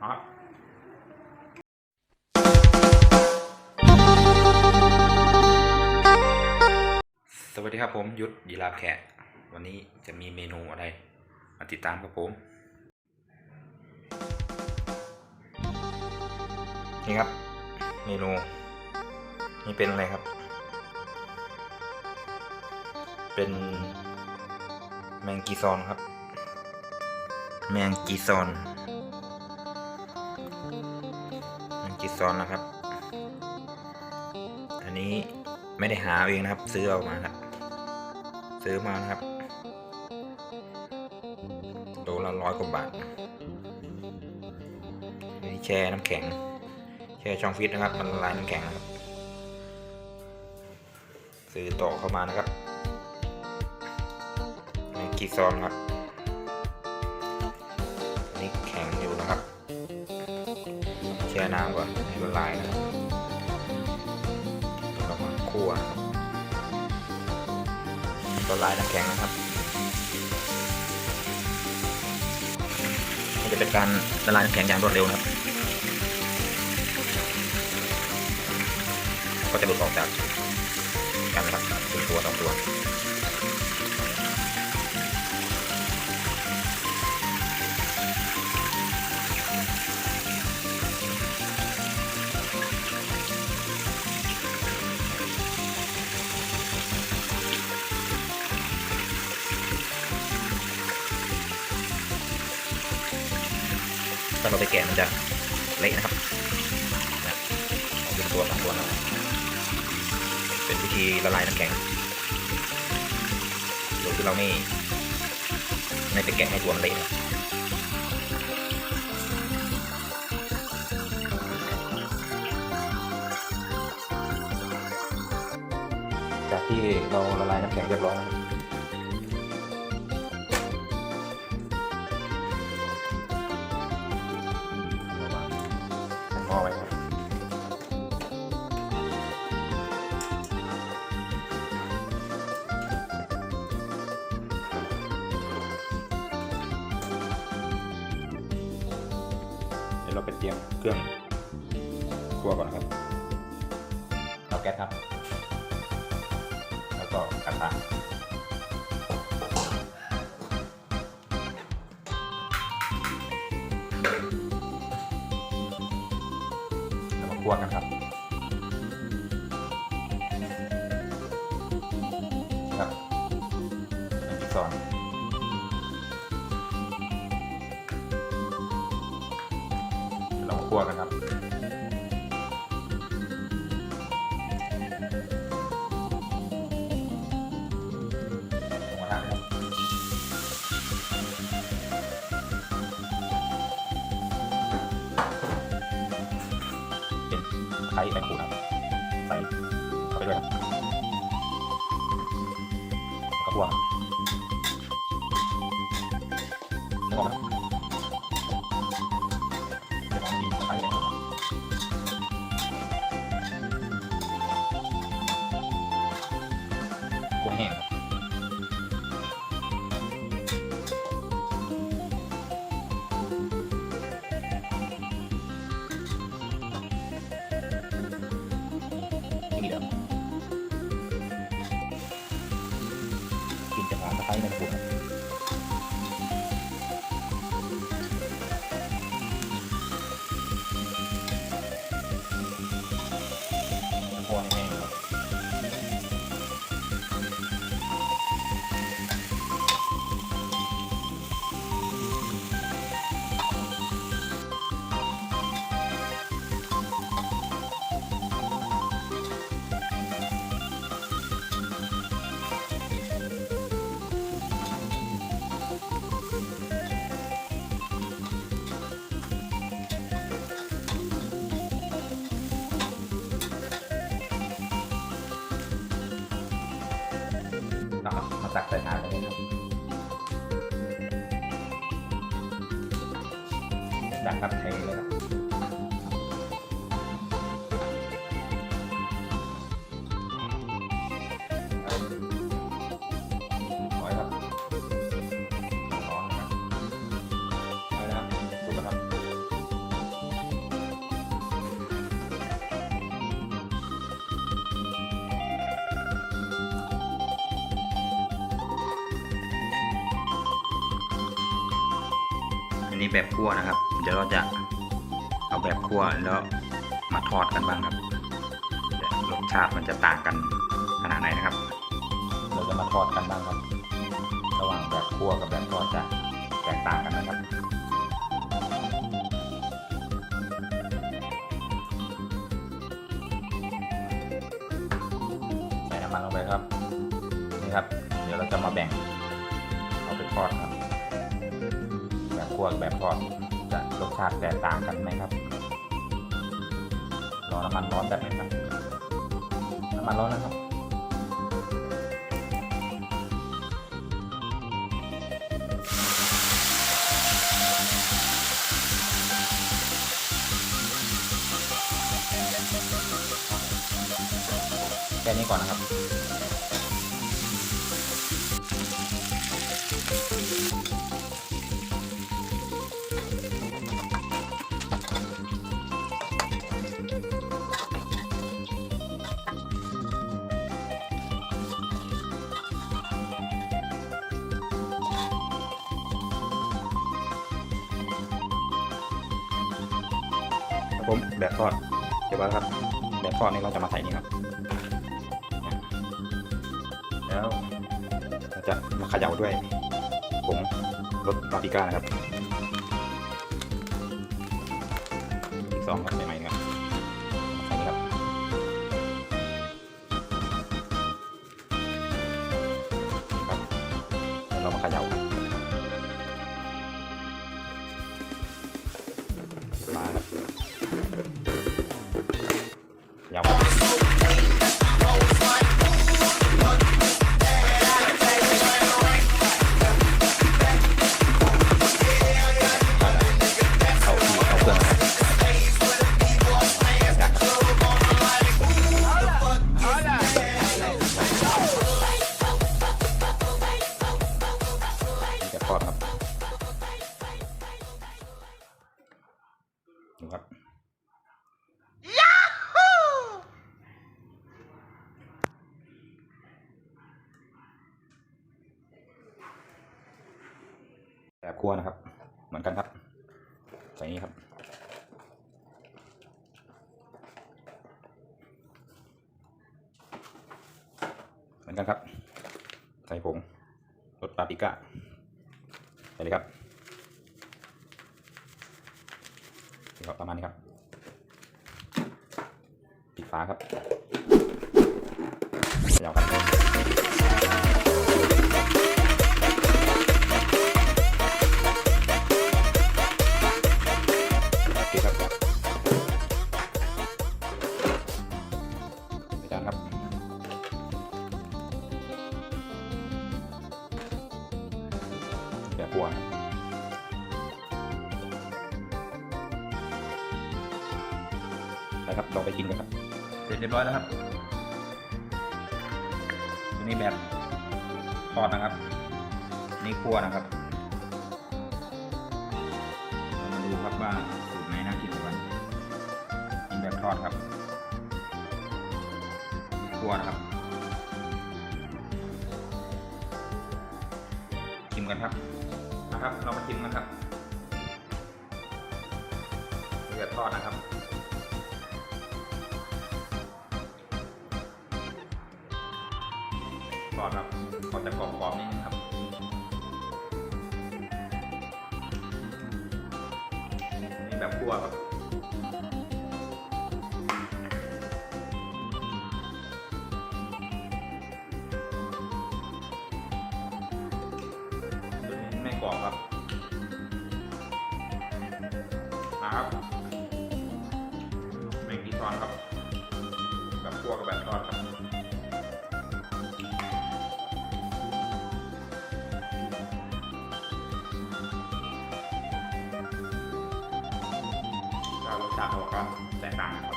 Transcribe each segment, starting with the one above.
ครับสวัสดีครับผมยุทธยีราฟแขกวันนี้จะมีเมนูอะไร มาติดตามครับผม นี่ครับ เมนู นี่เป็นอะไรครับ เป็นแมงกีซอนครับ แมงกีซอน แมงกีซอนนะครับ อันนี้ไม่ได้หาเองนะครับ ซื้อเอามาครับ ซื้อมานะครับโลละร้อยกว่าบาทนนี้แช่น้ำแข็ง แช่ช่องฟิตนะครับ มันละลายน้ำแข็งนะครับ ซื้อต่อเข้ามานะครับแมงกีซอนครับนี่แข็งอยู่นะครับ ช่น้ำก่อนให้ละลายนะครับแล้วก็มาคั่วนะครับละลายน้ำแข็งนะครับมันจะเป็นการละลายน้ำแข็งอย่างรวดเร็วนะครับ ก็จะหลุดออกจากกันนะครับตัวสองตัว ถ้าเราไปแกะมันจะเละนะครับนะเอาเป็นตัวสองตัวนะครับ เป็นวิธีละลายน้ำแข็งโดยที่เราไม่ไม่ไปแกะให้ตัวมันเละนะจากที่เราละลายน้ำแข็งเรียบร้อยนะค หม้อไว้ครับเดี๋ยวเราไปเตรียมเครื่องครัวก่อนนะครับเตาแก๊สครับ แล้วก็กระทะ วมาคั่วกันครับครับอันที่สองเรามาคั่วกันครับ เป็นไข่แมงกูครับใส่เข้าไปด้วยครับแล้วก็คั่วครับนึกออกไหมเดี๋ยวกินข่แมงกูครับแห้งครับ นี่ ตักครับเทเลย นี้แบบคั่วนะครับ เดี๋ยวเราจะเอาแบบคั่วแล้วมาทอดกันบ้างครับรสชาติมันจะต่างกันขนาดไหนนะครับ เราจะมาทอดกันบ้างครับ ระหว่างแบบคั่วกับแบบทอดจะแตกต่างกันนะครับใส่น้ำมันลงไปครับนี่ครับ เดี๋ยวเราจะมาแบ่งเอาไปทอดครับ วกับแบบทอดจะรสชาติแตกต่างกันไหมครับรอน้ำมันร้อนแบบนี้ครับน้ำมันร้อนแล้วครับแค่นี้ก่อนนะครับ ผมแบบทอดเดี๋ยวครับ แบบทอดนี่เราจะมาใส่นี่ครับแล้วเราจะมาเขย่าด้วยผงรสปาปริก้านะครับอีกสองครับใหม่ เคั่วนะครับ เหมือนกันครับ ใส่นี้ครับ เหมือนกันครับ ใส่ผงรสปาปริก้าใส่เลยครับครับประมาณนี้ครับ ปิดฝาครับเขย่าครับ หัวนะครับลองไปกินกันครับ เสร็จเรียบร้อยแล้วครับตัวนี้แบบทอดนะครับ นี่คั่วนะครับมาดูครับว่าสูตรไหนน่ากินกว่ากันกินแบบทอดครับคั่วนะครับชิมกันครับ นะครับ เรามาชิมนะครับเลือดทอดนะครับทอดครับเขาจะกรอบๆนิดนึงครับนี่แบบคั่วครับ กรอบครับมาครับแมงกีซอนครับแบบคั่วกับแบบทอดครับรสชาติเขาก็แตกต่างกัน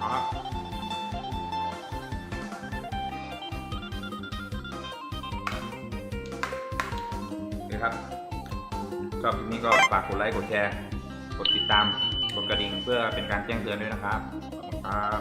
เอาครับโอเครับชอบคลิปนี้ก็ฝากกดไลค์ กดแชร์ กดติดตาม กดกระดิ่งเพื่อเป็นการแจ้งเตือนด้วยนะครับ ขอบคุณครับ